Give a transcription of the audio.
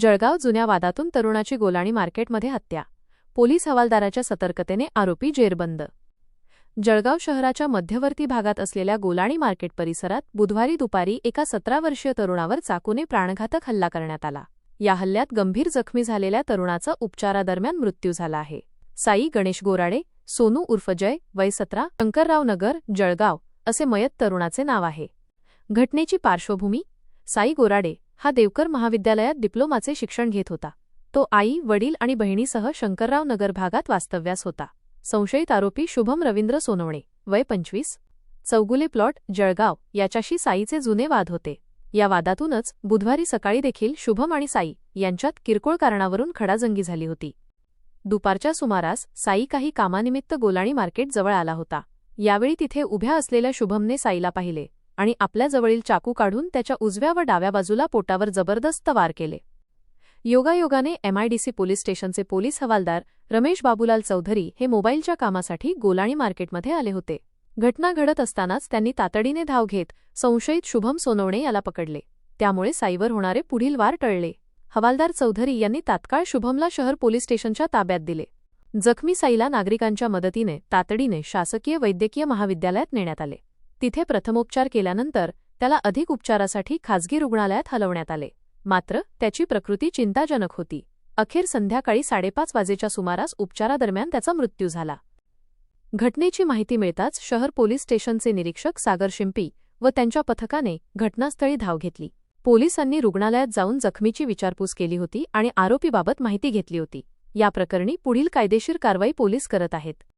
जळगाव जुन्या वादातून तरुणाची गोलाणी मार्केटमध्ये हत्या. पोलीस हवालदाराच्या सतर्कतेने आरोपी जेरबंद. जळगाव शहराच्या मध्यवर्ती भागात असलेल्या गोलाणी मार्केट परिसरात बुधवारी दुपारी एका सतरा वर्षीय तरुणावर चाकूने प्राणघातक हल्ला करण्यात आला. या हल्ल्यात गंभीर जखमी झालेल्या तरुणाचा उपचारादरम्यान मृत्यू झाला आहे. साई गणेश गोराडे सोनू उर्फ जय वय सतरा शंकरराव नगर जळगाव असे मयत तरुणाचे नाव आहे. घटनेची पार्श्वभूमी साई गोराडे हा देवकर महाविद्यालयात डिप्लोमाचे शिक्षण घेत होता. तो आई वडील आणि बहिणीसह शंकरराव नगर भागात वास्तव्यास होता. संशयित आरोपी शुभम रवींद्र सोनवणे वय पंचवीस. चौगुले प्लॉट जळगाव याच्याशी साईचे जुने वाद होते. या वादातूनच बुधवारी सकाळी देखील शुभम आणि साई यांच्यात किरकोळ कारणावरून खडाजंगी झाली होती. दुपारच्या सुमारास साई काही कामानिमित्त गोलाणी मार्केट जवळ आला होता. यावेळी तिथे उभ्या असलेल्या शुभमने साईला पाहिले. आणि आपल्याजवळील चाकू काढून त्याच्या उजव्या व डाव्या बाजूला पोटावर जबरदस्त वार केले. योगायोगाने एमआयडीसी पोलीस स्टेशनचे पोलीस हवालदार रमेश बाबूलाल चौधरी हे मोबाईलच्या कामासाठी गोलाणी मार्केटमध्ये आले होते. घटना घडत असतानाच त्यांनी तातडीने धाव घेत संशयित शुभम सोनवणे याला पकडले. त्यामुळे साईवर होणारे पुढील वार टळले. हवालदार चौधरी यांनी तात्काळ शुभमला शहर पोलीस स्टेशनच्या ताब्यात दिले. जखमी साईला नागरिकांच्या मदतीने तातडीने शासकीय वैद्यकीय महाविद्यालयात नेण्यात आले. तिथे प्रथमोपचार केल्यानंतर त्याला अधिक उपचारासाठी खाजगी रुग्णालयात हलवण्यात आले. मात्र त्याची प्रकृती चिंताजनक होती. अखेर संध्याकाळी साडेपाच वाजेच्या सुमारास उपचारादरम्यान त्याचा मृत्यू झाला. घटनेची माहिती मिळताच शहर पोलीस स्टेशनचे निरीक्षक सागर शिंपी व त्यांच्या पथकाने घटनास्थळी धाव घेतली. पोलिसांनी रुग्णालयात जाऊन जखमीची विचारपूस केली होती आणि आरोपीबाबत माहिती घेतली होती. या प्रकरणी पुढील कायदेशीर कारवाई पोलीस करत आहेत.